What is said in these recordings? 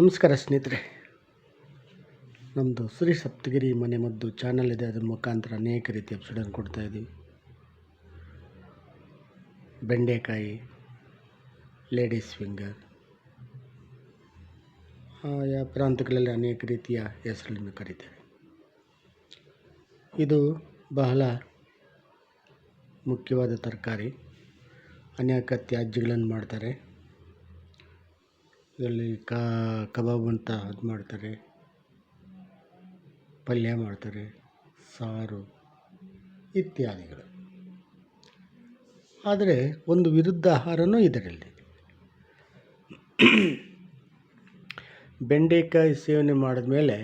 ನಮಸ್ಕಾರ ಸ್ನೇಹಿತರೆ. ನಮ್ಮದು ಶ್ರೀ ಸಪ್ತಗಿರಿ ಮನೆ ಮದ್ದು ಚಾನಲ್ ಇದೆ. ಅದರ ಮುಖಾಂತರ ಅನೇಕ ರೀತಿಯ ಎಪಿಸೋಡನ್ನು ಕೊಡ್ತಾ ಇದ್ದೀವಿ. ಬೆಂಡೆಕಾಯಿ ಲೇಡೀಸ್ ಫಿಂಗರ್ ಆಯಾ ಪ್ರಾಂತಗಳಲ್ಲಿ ಅನೇಕ ರೀತಿಯ ಹೆಸರುಗಳನ್ನು ಕರೀತೇವೆ. ಇದು ಬಹಳ ಮುಖ್ಯವಾದ ತರಕಾರಿ. ಅನೇಕ ತ್ಯಾಜ್ಯಗಳನ್ನು ಮಾಡ್ತಾರೆ. ಇದರಲ್ಲಿ ಕಬಾಬ್ ಅಂತ ಅದು ಮಾಡ್ತಾರೆ. ಪಲ್ಯ ಮಾಡ್ತಾರೆ, ಸಾರು ಇತ್ಯಾದಿಗಳು. ಆದರೆ ಒಂದು ವಿರುದ್ಧ ಆಹಾರವೂ ಇದರಲ್ಲಿ. ಬೆಂಡೆಕಾಯಿ ಸೇವನೆ ಮಾಡಿದ ಮೇಲೆ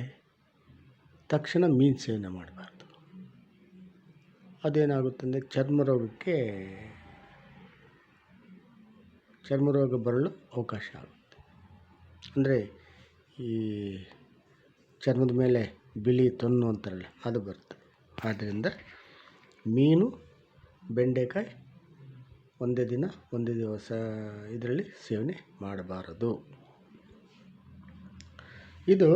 ತಕ್ಷಣ ಮೀನು ಸೇವನೆ ಮಾಡಬಾರ್ದು. ಅದೇನಾಗುತ್ತಂದರೆ ಚರ್ಮ ರೋಗಕ್ಕೆ, ಚರ್ಮ ರೋಗ ಬರಲು ಅವಕಾಶ ಆಗುತ್ತೆ. ಅಂದರೆ ಈ ಚರ್ಮದ ಮೇಲೆ ಬಿಳಿ ತೊನ್ನು ಅಂತಾರಲ್ಲ, ಅದು ಬರುತ್ತೆ. ಆದ್ದರಿಂದ ಮೀನು, ಬೆಂಡೆಕಾಯಿ ಒಂದೇ ದಿನ, ಒಂದೇ ದಿವಸ ಇದರಲ್ಲಿ ಸೇವನೆ ಮಾಡಬಾರದು. ಇದು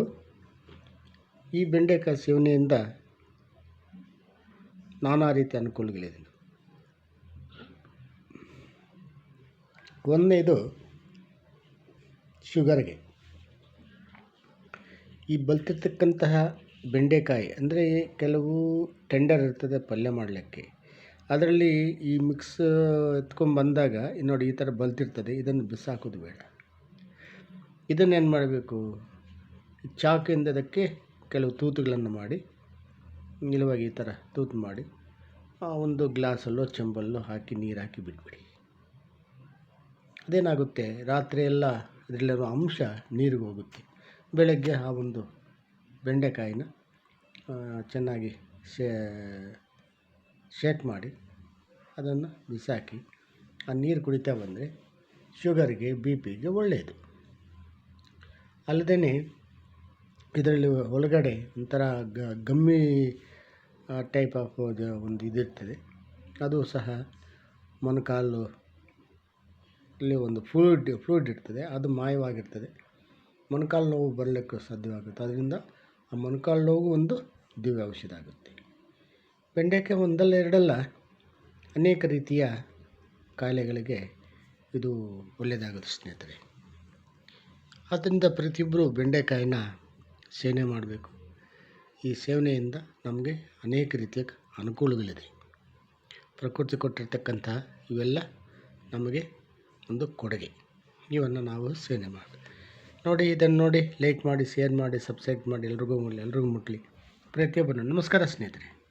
ಈ ಬೆಂಡೆಕಾಯಿ ಸೇವನೆಯಿಂದ ನಾನಾ ರೀತಿಯ ಅನುಕೂಲಗಳಿದೆ. ಒಂದನೇದು ಶುಗರ್ಗೆ. ಈ ಬಲ್ತಿರ್ತಕ್ಕಂತಹ ಬೆಂಡೆಕಾಯಿ ಅಂದರೆ ಕೆಲವು ಟೆಂಡರ್ ಇರ್ತದೆ ಪಲ್ಯ ಮಾಡಲಿಕ್ಕೆ. ಅದರಲ್ಲಿ ಈ ಮಿಕ್ಸ್ ಎತ್ಕೊಂಡು ಬಂದಾಗ ನೋಡಿ ಈ ಥರ ಬಲ್ತಿರ್ತದೆ, ಇದನ್ನು ಬಿಸಾಕೋದು ಬೇಡ. ಇದನ್ನೇನು ಮಾಡಬೇಕು? ಚಾಕಿಂದ ಅದಕ್ಕೆ ಕೆಲವು ತೂತುಗಳನ್ನು ಮಾಡಿ, ನಿಲುವಾಗಿ ಈ ಥರ ತೂತು ಮಾಡಿ ಒಂದು ಗ್ಲಾಸಲ್ಲೋ, ಚಂಬಲ್ಲೋ ಹಾಕಿ ನೀರು ಹಾಕಿ ಬಿಟ್ಬಿಡಿ. ಅದೇನಾಗುತ್ತೆ? ರಾತ್ರಿ ಎಲ್ಲ ಇದರಲ್ಲಿರೋ ಅಂಶ ನೀರಿಗೆ ಹೋಗುತ್ತೆ. ಬೆಳಗ್ಗೆ ಆ ಒಂದು ಬೆಂಡೆಕಾಯಿನ ಚೆನ್ನಾಗಿ ಶೇಕ್ ಮಾಡಿ ಅದನ್ನು ಬಿಸಾಕಿ, ಆ ನೀರು ಕುಡಿತಾ ಬಂದರೆ ಶುಗರ್ಗೆ ಬಿ ಪಿಗೆ ಒಳ್ಳೆಯದು. ಅಲ್ಲದೇ ಇದರಲ್ಲಿ ಒಳಗಡೆ ಒಂಥರ ಗಮ್ಮಿ ಟೈಪ್ ಆಫ್ ಒಂದು ಇದಿರ್ತದೆ. ಅದು ಸಹ ಮೊಣಕಾಲು ಇಲ್ಲಿ ಒಂದು ಫ್ಲೂಯಿಡ್ ಫ್ಲೂಯಿಡ್ ಇರ್ತದೆ, ಅದು ಮಾಯವಾಗಿರ್ತದೆ. ಮೊಣಕಾಲು ನೋವು ಬರಲಿಕ್ಕೆ ಸಾಧ್ಯವಾಗುತ್ತೆ. ಅದರಿಂದ ಆ ಮೊಣಕಾಲು ನೋವು ಒಂದು ದಿವ್ಯ ಔಷಧ ಆಗುತ್ತೆ. ಬೆಂಡೆಕಾಯಿ ಒಂದಲ್ಲ ಎರಡಲ್ಲ, ಅನೇಕ ರೀತಿಯ ಕಾಯಿಲೆಗಳಿಗೆ ಇದು ಒಳ್ಳೆಯದಾಗುತ್ತೆ ಸ್ನೇಹಿತರೆ. ಆದ್ದರಿಂದ ಪ್ರತಿಯೊಬ್ಬರು ಬೆಂಡೆಕಾಯಿನ ಸೇವನೆ ಮಾಡಬೇಕು. ಈ ಸೇವನೆಯಿಂದ ನಮಗೆ ಅನೇಕ ರೀತಿಯ ಅನುಕೂಲಗಳಿದೆ. ಪ್ರಕೃತಿ ಕೊಟ್ಟಿರ್ತಕ್ಕಂಥ ಇವೆಲ್ಲ ನಮಗೆ ಒಂದು ಕೊಡುಗೆ. ಇವನ್ನು ನಾವು ಸೇವನೆ ಮಾಡಿ. ನೋಡಿ, ಇದನ್ನು ನೋಡಿ, ಲೈಕ್ ಮಾಡಿ, ಶೇರ್ ಮಾಡಿ, ಸಬ್ಸ್ಕ್ರೈಬ್ ಮಾಡಿ, ಎಲ್ರಿಗೂ ಎಲ್ರಿಗೂ ಮುಟ್ಟಲಿ ಪ್ರತಿಯೊಬ್ಬರು ನಮಸ್ಕಾರ ಸ್ನೇಹಿತರೆ.